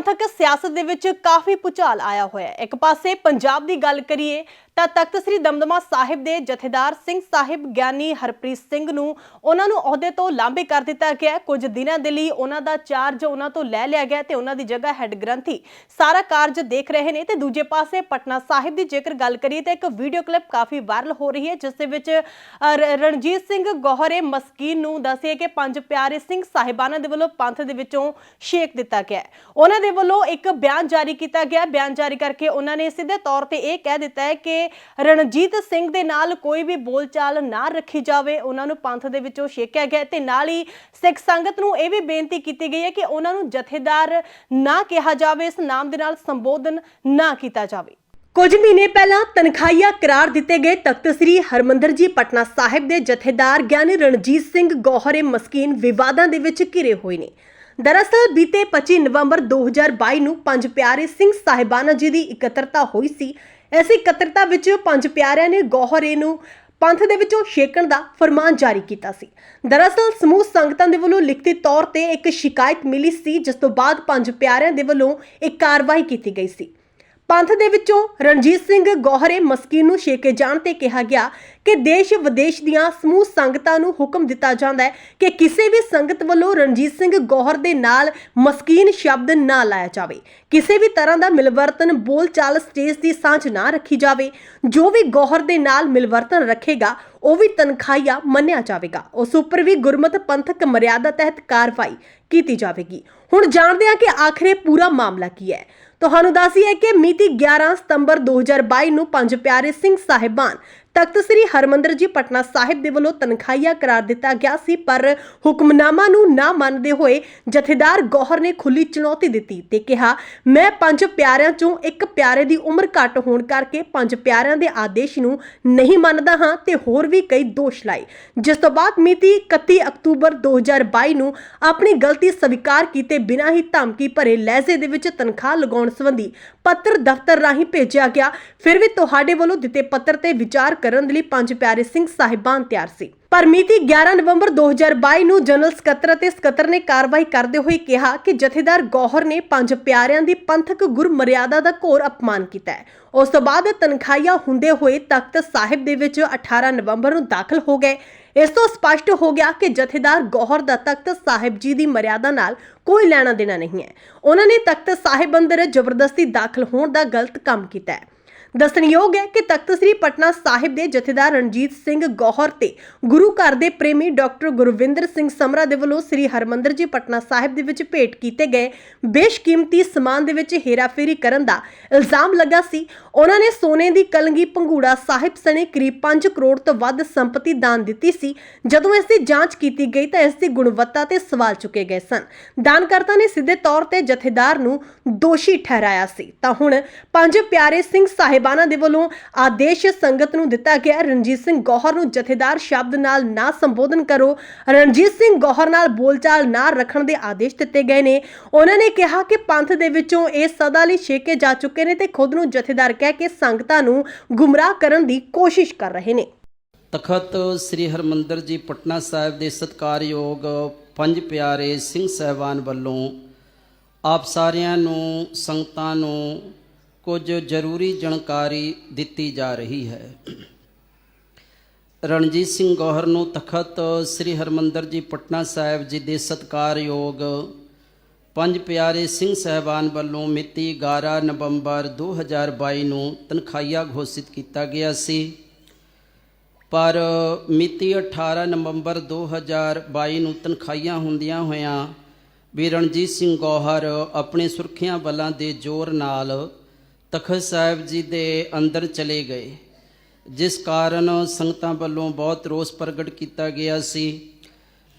ਪੰਥਕ ਸਿਆਸਤ ਦੇ ਵਿੱਚ ਕਾਫੀ ਪੁਚਾਲ ਆਇਆ ਹੋਇਆ ਹੈ। ਇੱਕ ਪਾਸੇ ਪੰਜਾਬ ਦੀ ਗੱਲ ਕਰੀਏ ਤਾਂ ਤਖਤ ਸ੍ਰੀ ਦਮਦਮਾ ਸਾਹਿਬ ਦੇ ਜਥੇਦਾਰ ਸਿੰਘ ਸਾਹਿਬ ਗਿਆਨੀ ਹਰਪ੍ਰੀਤ ਸਿੰਘ ਨੂੰ ਉਹਨਾਂ ਨੂੰ ਅਹੁਦੇ ਤੋਂ ਲਾਂਭੇ ਕਰ ਦਿੱਤਾ ਗਿਆ ਕੁਝ ਦਿਨਾਂ ਦੇ ਲਈ ਉਹਨਾਂ ਦਾ ਚਾਰਜ ਉਹਨਾਂ ਤੋਂ ਲੈ ਲਿਆ ਗਿਆ ਤੇ ਉਹਨਾਂ ਦੀ ਜਗ੍ਹਾ ਹੈੱਡ ਗ੍ਰੰਥੀ ਸਾਰਾ ਕਾਰਜ ਦੇਖ ਰਹੇ ਨੇ ਤੇ ਦੂਜੇ ਪਾਸੇ ਪਟਨਾ ਸਾਹਿਬ ਦੀ ਜੇਕਰ ਗੱਲ ਕਰੀਏ ਤਾਂ ਇੱਕ ਵੀਡੀਓ ਕਲਿੱਪ ਕਾਫੀ ਵਾਇਰਲ ਹੋ ਰਹੀ ਹੈ, ਜਿਸ ਦੇ ਵਿੱਚ ਰ- ਰਣਜੀਤ ਸਿੰਘ ਗੋਹਰੇ ਮਸਕੀਨ ਨੂੰ ਦੱਸਿਆ ਕਿ ਪੰਜ ਪਿਆਰੇ ਸਿੰਘ ਸਾਹਿਬਾਨਾਂ ਦੇ ਵੱਲੋਂ ਪੰਥ ਦੇ ਵਿੱਚੋਂ ਛੇਕ ਦਿੱਤਾ ਗਿਆ ਉਹਨਾਂ ਦੇ ਵੱਲੋਂ ਇੱਕ ਬਿਆਨ ਜਾਰੀ ਕੀਤਾ ਗਿਆ ਬਿਆਨ ਜਾਰੀ ਕਰਕੇ ਉਹਨਾਂ ਨੇ ਸਿੱਧੇ ਤੌਰ ਤੇ ਇਹ ਕਹਿ ਦਿੱਤਾ ਹੈ ਕਿ ਰਣਜੀਤ ਸਿੰਘ ਦੇ ਨਾਲ ਕੋਈ ਵੀ ਬੋਲਚਾਲ ਨਾ ਰੱਖੀ ਜਾਵੇ, ਉਹਨਾਂ ਨੂੰ ਪੰਥ ਦੇ ਵਿੱਚੋਂ ਛੇਕਿਆ ਗਿਆ ਤੇ ਨਾਲ ਹੀ ਸਿੱਖ ਸੰਗਤ ਨੂੰ ਇਹ ਵੀ ਬੇਨਤੀ ਕੀਤੀ ਗਈ ਹੈ ਕਿ ਉਹਨਾਂ ਨੂੰ ਜਥੇਦਾਰ ਨਾ ਕਿਹਾ ਜਾਵੇ, ਇਸ ਨਾਮ ਦੇ ਨਾਲ ਸੰਬੋਧਨ ਨਾ ਕੀਤਾ ਜਾਵੇ। ਕੁਝ ਮਹੀਨੇ ਪਹਿਲਾਂ ਤਨਖਾਹੀਆ ਕਰਾਰ ਦਿੱਤੇ ਗਏ ਤਖਤ ਸ੍ਰੀ ਹਰਮੰਦਰ ਜੀ ਪਟਨਾ ਸਾਹਿਬ ਦੇ ਜਥੇਦਾਰ ਗਿਆਨੀ ਰਣਜੀਤ ਸਿੰਘ ਗੋਹਰੇ ਮਸਕੀਨ ਵਿਵਾਦਾਂ ਦੇ ਵਿੱਚ ਘਿਰੇ ਹੋਏ ਨੇ। ਦਰਅਸਲ ਬੀਤੇ 25 ਨਵੰਬਰ 2022 ਨੂੰ ਪੰਜ ਪਿਆਰੇ ਸਿੰਘ ਸਾਹਿਬਾਨਾ ਜੀ ਦੀ ਇਕੱਤਰਤਾ ਹੋਈ ਸੀ। ਐਸੀ ਇਕੱਤਰਤਾ ਵਿੱਚ ਪੰਜ ਪਿਆਰਿਆਂ ਨੇ ਗੋਹਰੇ ਨੂੰ ਪੰਥ ਦੇ ਵਿੱਚੋਂ ਛੇਕਣ ਦਾ ਫਰਮਾਨ ਜਾਰੀ ਕੀਤਾ ਸੀ। ਦਰਅਸਲ, ਸਮੂਹ ਸੰਗਤਾਂ ਦੇ ਵੱਲੋਂ ਲਿਖਤੀ ਤੌਰ ਤੇ ਇੱਕ ਸ਼ਿਕਾਇਤ ਮਿਲੀ ਸੀ, ਜਿਸ ਤੋਂ ਬਾਅਦ ਪੰਜ ਪਿਆਰਿਆਂ ਦੇ ਵੱਲੋਂ ਇੱਕ ਕਾਰਵਾਈ ਕੀਤੀ ਗਈ ਸੀ। ਪੰਥ ਦੇ ਵਿੱਚੋਂ ਰਣਜੀਤ ਸਿੰਘ ਗੋਹਰੇ ਮਸਕੀਨ ਨੂੰ ਛੇਕੇ ਜਾਣ ਤੇ ਕਿਹਾ ਗਿਆ ਕਿ ਦੇਸ਼ ਵਿਦੇਸ਼ ਦੀਆਂ ਸਮੂਹ ਸੰਗਤਾਂ ਨੂੰ ਹੁਕਮ ਦਿੱਤਾ ਜਾਂਦਾ ਹੈ ਕਿ ਕਿਸੇ ਵੀ ਸੰਗਤ ਵੱਲੋਂ ਰਣਜੀਤ ਸਿੰਘ ਗੋਹਰ ਦੇ ਨਾਲ ਮਸਕੀਨ ਸ਼ਬਦ ਨਾ ਲਾਇਆ ਜਾਵੇ। ਕਿਸੇ ਵੀ ਤਰ੍ਹਾਂ ਦਾ ਮਿਲਵਰਤਨ ਬੋਲਚਾਲ ਸਟੇਜ ਦੀ ਸਾਂਝ ਨਾ ਰੱਖੀ ਜਾਵੇ। ਜੋ ਵੀ ਗੋਹਰ ਦੇ ਨਾਲ ਮਿਲਵਰਤਨ ਰੱਖੇਗਾ, ਉਹ ਵੀ ਤਨਖਾਹੀਆ ਮੰਨਿਆ ਜਾਵੇਗਾ। ਉਸ ਉੱਪਰ ਵੀ ਗੁਰਮਤ ਪੰਥਕ ਮਰਿਆਦਾ ਤਹਿਤ ਕਾਰਵਾਈ ਕੀਤੀ ਜਾਵੇਗੀ। ਹੁਣ ਜਾਣਦੇ ਹਾਂ ਕਿ ਆਖਰ ਪੂਰਾ ਮਾਮਲਾ ਕੀ ਹੈ। ਤੁਹਾਨੂੰ ਦੱਸੀਏ ਕਿ ਮਿਤੀ 11 ਸਤੰਬਰ 2022 ਨੂੰ ਪੰਜ ਪਿਆਰੇ ਸਿੰਘ ਸਾਹਿਬਾਨ ਤਖਤ ਸ੍ਰੀ ਹਰਮੰਦਰ ਜੀ ਪਟਨਾ ਸਾਹਿਬ ਦੇ ਵੱਲੋਂ ਤਨਖਾਹੀਆ ਕਰਾਰ ਦਿੱਤਾ ਗਿਆ ਸੀ, ਪਰ ਹੁਕਮਨਾਮਾ ਨੂੰ ਨਾ ਮੰਨਦੇ ਹੋਏ ਜਥੇਦਾਰ ਗੌਹਰ ਨੇ ਖੁੱਲੀ ਚੁਣੌਤੀ ਦਿੱਤੀ ਤੇ ਕਿਹਾ, ਮੈਂ ਪੰਜ ਪਿਆਰਿਆਂ ਚੋਂ ਇੱਕ ਪਿਆਰੇ ਦੀ ਉਮਰ ਘੱਟ ਹੋਣ ਕਰਕੇ ਪੰਜ ਪਿਆਰਿਆਂ ਦੇ ਆਦੇਸ਼ ਨੂੰ ਨਹੀਂ ਮੰਨਦਾ ਹਾਂ ਤੇ ਹੋਰ ਵੀ ਕਈ ਦੋਸ਼ ਲਾਏ। ਜਿਸ ਤੋਂ ਬਾਅਦ ਮਿਤੀ 31 ਅਕਤੂਬਰ 2022 ਨੂੰ ਆਪਣੀ ਗਲਤੀ ਸਵੀਕਾਰ ਕੀਤੇ ਬਿਨਾਂ ਹੀ ਧਮਕੀ ਭਰੇ ਲਹਿਜ਼ੇ ਦੇ ਵਿੱਚ ਤਨਖਾਹ ਲਗਾਉਣ ਸੰਬੰਧੀ ਪੱਤਰ ਦਫ਼ਤਰ ਰਾਹੀਂ ਭੇਜਿਆ ਗਿਆ। ਫਿਰ ਵੀ ਤੁਹਾਡੇ ਵੱਲੋਂ ਦਿੱਤੇ ਪੱਤਰ ਤੇ ਵਿਚਾਰ ਕਰਨ ਦੇ ਲਈ ਪੰਜ ਪਿਆਰੇ ਸਿੰਘ ਸਾਹਿਬਾਨ ਤਿਆਰ ਸੀ। ਪਰ ਮਿਤੀ 11 ਨਵੰਬਰ 2022 ਨੂੰ ਜਨਰਲ ਸਕੱਤਰ ਅਤੇ ਸਕੱਤਰ ਨੇ ਕਾਰਵਾਈ ਕਰਦੇ ਹੋਏ ਕਿਹਾ ਕਿ ਜਥੇਦਾਰ ਗੌਹਰ ਨੇ ਪੰਜ ਪਿਆਰਿਆਂ ਦੀ ਪੰਥਕ ਗੁਰਮਰਿਆਦਾ ਦਾ ਘੋਰ ਅਪਮਾਨ ਕੀਤਾ ਹੈ। ਉਸ ਤੋਂ ਬਾਅਦ ਤਨਖਾਹੀਆ ਹੁੰਦੇ ਹੋਏ ਤਖਤ ਸਾਹਿਬ ਦੇ ਵਿੱਚ 18 ਨਵੰਬਰ ਨੂੰ ਦਾਖਲ ਹੋ ਗਏ। ਇਸ ਤੋਂ ਸਪਸ਼ਟ ਹੋ ਗਿਆ ਕਿ ਜਥੇਦਾਰ ਗੌਹਰ ਦਾ ਤਖਤ ਸਾਹਿਬ ਜੀ ਦੀ ਮਰਿਆਦਾ ਨਾਲ ਕੋਈ ਲੈਣਾ ਦੇਣਾ ਨਹੀਂ ਹੈ। ਉਹਨਾਂ ਨੇ ਤਖਤ ਸਾਹਿਬ ਅੰਦਰ ਜ਼ਬਰਦਸਤੀ ਦਾਖਲ ਹੋਣ ਦਾ ਗਲਤ ਕੰਮ ਕੀਤਾ ਹੈ। ਦੱਸਣਯੋਗ ਹੈ ਕਿ ਤਖਤ ਸ੍ਰੀ ਪਟਨਾ ਸਾਹਿਬ ਦੇ ਜਥੇਦਾਰ ਰਣਜੀਤ ਸਿੰਘ ਗੌਹਰ ਤੇ ਗੁਰੂ ਘਰ ਦੇ ਪ੍ਰੇਮੀ ਡਾਕਟਰ ਗੁਰਵਿੰਦਰ ਸਿੰਘ ਸਮਰਾ ਦੇ ਵੱਲੋਂ ਸ੍ਰੀ ਹਰਮੰਦਰ ਜੀ ਪਟਨਾ ਸਾਹਿਬ ਦੇ ਵਿੱਚ ਭੇਟ ਕੀਤੇ ਗਏ ਬੇਸ਼ਕੀਮਤੀ ਸਮਾਨ ਦੇ ਵਿੱਚ ਹੇਰਾਫੇਰੀ ਕਰਨ ਦਾ ਇਲਜ਼ਾਮ ਲੱਗਾ ਸੀ। ਉਹਨਾਂ ਨੇ ਸੋਨੇ ਦੀ ਕਲੰਗੀ ਪੰਗੂੜਾ ਸਾਹਿਬ ਸਣੇ ਕਰੀਬ 5 ਕਰੋੜ ਤੋਂ ਵੱਧ ਸੰਪਤੀ ਦਾਨ ਦਿੱਤੀ ਸੀ। ਜਦੋਂ ਇਸ ਦੀ ਜਾਂਚ ਕੀਤੀ ਗਈ ਤਾਂ ਇਸ ਦੀ ਗੁਣਵੱਤਾ ਤੇ ਸਵਾਲ ਚੁੱਕੇ ਗਏ ਸਨ। ਦਾਨਕਰਤਾ ਨੇ ਸਿੱਧੇ ਤੌਰ ਤੇ ਜਥੇਦਾਰ ਨੂੰ ਦੋਸ਼ੀ ਠਹਿਰਾਇਆ ਸੀ। ਤਾਂ ਹੁਣ ਪੰਜ ਪਿਆਰੇ ਸਿੰਘ ਸਾਹਿਬ ਸਾਹਿਬਾਨਾਂ ਦੇ ਵੱਲੋਂ ਆਦੇਸ਼ ਸੰਗਤ ਨੂੰ ਦਿੱਤਾ ਗਿਆ ਰਣਜੀਤ ਸਿੰਘ ਗੌਹਰ ਨੂੰ ਜਥੇਦਾਰ ਸ਼ਬਦ ਨਾਲ ਨਾ ਸੰਬੋਧਨ ਕਰੋ। ਰਣਜੀਤ ਸਿੰਘ ਗੌਹਰ ਨਾਲ ਬੋਲਚਾਲ ਨਾ ਰੱਖਣ ਦੇ ਆਦੇਸ਼ ਦਿੱਤੇ ਗਏ ਨੇ। ਉਹਨਾਂ ਨੇ ਕਿਹਾ ਕਿ ਪੰਥ ਦੇ ਵਿੱਚੋਂ ਇਹ ਸਦਾ ਲਈ ਛੇਕੇ ਜਾ ਚੁੱਕੇ ਨੇ ਤੇ ਖੁਦ ਨੂੰ ਜਥੇਦਾਰ ਕਹਿ ਕੇ ਸੰਗਤਾਂ ਨੂੰ ਗੁੰਮਰਾਹ ਕਰਨ ਦੀ ਕੋਸ਼ਿਸ਼ ਕਰ ਰਹੇ ਨੇ। ਤਖਤ ਸ੍ਰੀ ਹਰਮੰਦਰ ਜੀ ਪਟਨਾ ਸਾਹਿਬ ਦੇ ਸਤਕਾਰਯੋਗ ਪੰਜ ਪਿਆਰੇ ਸਿੰਘ ਸਹਿਬਾਨ ਵੱਲੋਂ ਆਪ ਸਾਰਿਆਂ ਨੂੰ, ਸੰਗਤਾਂ ਨੂੰ ਕੁਝ ਜ਼ਰੂਰੀ ਜਾਣਕਾਰੀ ਦਿੱਤੀ ਜਾ ਰਹੀ ਹੈ। ਰਣਜੀਤ ਸਿੰਘ ਗੌਹਰ ਨੂੰ ਤਖਤ ਸ੍ਰੀ ਹਰਮੰਦਰ ਜੀ, ਪਟਨਾ ਸਾਹਿਬ ਜੀ ਦੇ ਸਤਕਾਰਯੋਗ ਪੰਜ ਪਿਆਰੇ ਸਿੰਘ ਸਹਿਬਾਨ ਵੱਲੋਂ ਮਿਤੀ 11 ਨਵੰਬਰ 2022 ਨੂੰ ਤਨਖਾਹੀਆ ਘੋਸ਼ਿਤ ਕੀਤਾ ਗਿਆ ਸੀ। ਪਰ ਮਿਤੀ 18 ਨਵੰਬਰ 2022 ਨੂੰ ਤਨਖਾਹੀਆਂ ਹੁੰਦੀਆਂ ਹੋਇਆਂ ਵੀ ਰਣਜੀਤ ਸਿੰਘ ਗੌਹਰ ਆਪਣੇ ਸੁਰੱਖਿਆ ਬਲਾਂ ਦੇ ਜ਼ੋਰ ਨਾਲ ਤਖਤ ਸਾਹਿਬ ਜੀ ਦੇ ਅੰਦਰ ਚਲੇ ਗਏ, ਜਿਸ ਕਾਰਨ ਸੰਗਤਾਂ ਵੱਲੋਂ ਬਹੁਤ ਰੋਸ ਪ੍ਰਗਟ ਕੀਤਾ ਗਿਆ ਸੀ,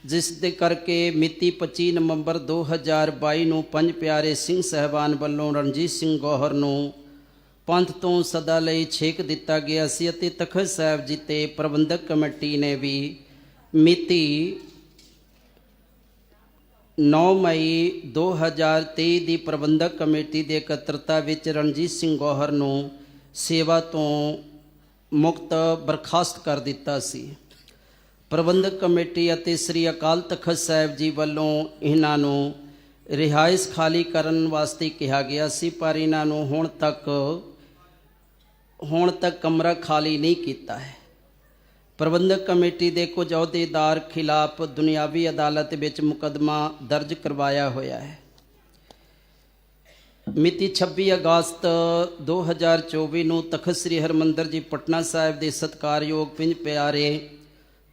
ਜਿਸ ਦੇ ਕਰਕੇ ਮਿਤੀ 25 ਨਵੰਬਰ 2022 ਨੂੰ ਪੰਜ ਪਿਆਰੇ ਸਿੰਘ ਸਹਿਬਾਨ ਵੱਲੋਂ ਰਣਜੀਤ ਸਿੰਘ ਗੋਹਰ ਨੂੰ ਪੰਥ ਤੋਂ ਸਦਾ ਲਈ ਛੇਕ ਦਿੱਤਾ ਗਿਆ ਸੀ ਅਤੇ ਤਖਤ ਸਾਹਿਬ ਜੀ ਤੇ ਪ੍ਰਬੰਧਕ ਕਮੇਟੀ ਨੇ ਵੀ ਮਿਤੀ 9 ਮਈ 2023 ਦੀ ਪ੍ਰਬੰਧਕ ਕਮੇਟੀ ਦੇ ਇਕੱਤਰਤਾ ਵਿੱਚ ਰਣਜੀਤ ਸਿੰਘ ਗੋਹਰ ਨੂੰ ਸੇਵਾ ਤੋਂ ਮੁਕਤ ਬਰਖਾਸਤ ਕਰ ਦਿੱਤਾ ਸੀ। ਪ੍ਰਬੰਧਕ ਕਮੇਟੀ ਅਤੇ ਸ੍ਰੀ ਅਕਾਲ ਤਖਤ ਸਾਹਿਬ ਜੀ ਵੱਲੋਂ ਇਹਨਾਂ ਨੂੰ ਰਿਹਾਇਸ਼ ਖਾਲੀ ਕਰਨ ਵਾਸਤੇ ਕਿਹਾ ਗਿਆ ਸੀ, ਪਰ ਇਹਨਾਂ ਨੂੰ ਹੁਣ ਤੱਕ ਹੁਣ ਤੱਕ ਕਮਰਾ ਖਾਲੀ ਨਹੀਂ ਕੀਤਾ ਹੈ। ਪ੍ਰਬੰਧਕ ਕਮੇਟੀ ਦੇ ਕੁਝ ਅਹੁਦੇਦਾਰ ਖਿਲਾਫ ਦੁਨਿਆਵੀ ਅਦਾਲਤ ਵਿੱਚ ਮੁਕੱਦਮਾ ਦਰਜ ਕਰਵਾਇਆ ਹੋਇਆ ਹੈ। ਮਿਤੀ 26 ਅਗਸਤ 2024 ਨੂੰ ਤਖਤ ਸ੍ਰੀ ਹਰਮੰਦਰ ਜੀ ਪਟਨਾ ਸਾਹਿਬ ਦੇ ਸਤਕਾਰਯੋਗ ਪੰਜ ਪਿਆਰੇ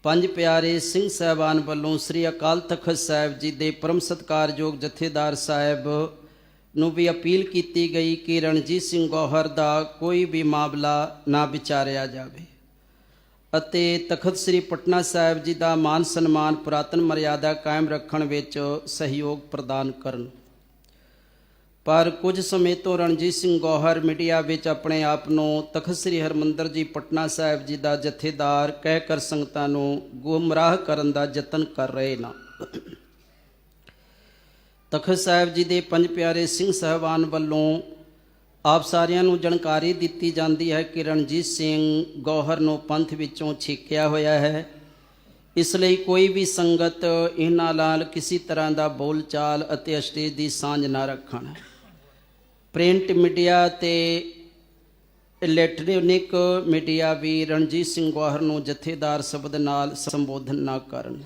ਪੰਜ ਪਿਆਰੇ ਸਿੰਘ ਸਾਹਿਬਾਨ ਵੱਲੋਂ ਸ੍ਰੀ ਅਕਾਲ ਤਖਤ ਸਾਹਿਬ ਜੀ ਦੇ ਪਰਮ ਸਤਕਾਰਯੋਗ ਜਥੇਦਾਰ ਸਾਹਿਬ ਨੂੰ ਵੀ ਅਪੀਲ ਕੀਤੀ ਗਈ ਕਿ ਰਣਜੀਤ ਸਿੰਘ ਗੌਹਰ ਦਾ ਕੋਈ ਵੀ ਮਾਮਲਾ ਨਾ ਵਿਚਾਰਿਆ ਜਾਵੇ। ਅਤੇ ਤਖਤ ਸ੍ਰੀ ਪਟਨਾ ਸਾਹਿਬ ਜੀ ਦਾ ਮਾਨ ਸਨਮਾਨ ਪੁਰਾਤਨ ਮਰਿਆਦਾ ਕਾਇਮ ਰੱਖਣ ਵਿੱਚ ਸਹਿਯੋਗ ਪ੍ਰਦਾਨ ਕਰਨ। ਪਰ ਕੁਝ ਸਮੇਂ ਤੋਂ ਰਣਜੀਤ ਸਿੰਘ ਗੌਹਰ ਮੀਡੀਆ ਵਿੱਚ ਆਪਣੇ ਆਪ ਨੂੰ ਤਖਤ ਸ੍ਰੀ ਹਰਮੰਦਰ ਜੀ ਪਟਨਾ ਸਾਹਿਬ ਜੀ ਦਾ ਜਥੇਦਾਰ ਕਹਿ ਕਰ ਸੰਗਤਾਂ ਨੂੰ ਗੁੰਮਰਾਹ ਕਰਨ ਦਾ ਯਤਨ ਕਰ ਰਹੇ ਨਾ। ਤਖਤ ਸਾਹਿਬ ਜੀ ਦੇ ਪੰਜ ਪਿਆਰੇ ਸਿੰਘ ਸਹਿਬਾਨ ਵੱਲੋਂ ਆਪ ਸਾਰਿਆਂ ਨੂੰ ਜਾਣਕਾਰੀ ਦਿੱਤੀ ਜਾਂਦੀ ਹੈ ਕਿ ਰਣਜੀਤ ਸਿੰਘ ਗੌਹਰ ਨੂੰ ਪੰਥ ਵਿੱਚੋਂ ਛੇਕਿਆ ਹੋਇਆ ਹੈ। ਇਸ ਲਈ ਕੋਈ ਵੀ ਸੰਗਤ ਇਹਨਾਂ ਨਾਲ ਕਿਸੇ ਤਰ੍ਹਾਂ ਦਾ ਬੋਲਚਾਲ ਅਤੇ ਸਟੇਜ ਦੀ ਸਾਂਝ ਨਾ ਰੱਖਣ। ਪ੍ਰਿੰਟ ਮੀਡੀਆ ਤੇ ਇਲੈਕਟ੍ਰੋਨਿਕ ਮੀਡੀਆ ਵੀ ਰਣਜੀਤ ਸਿੰਘ ਗੌਹਰ ਨੂੰ ਜਥੇਦਾਰ ਸ਼ਬਦ ਨਾਲ ਸੰਬੋਧਨ ਨਾ ਕਰਨ।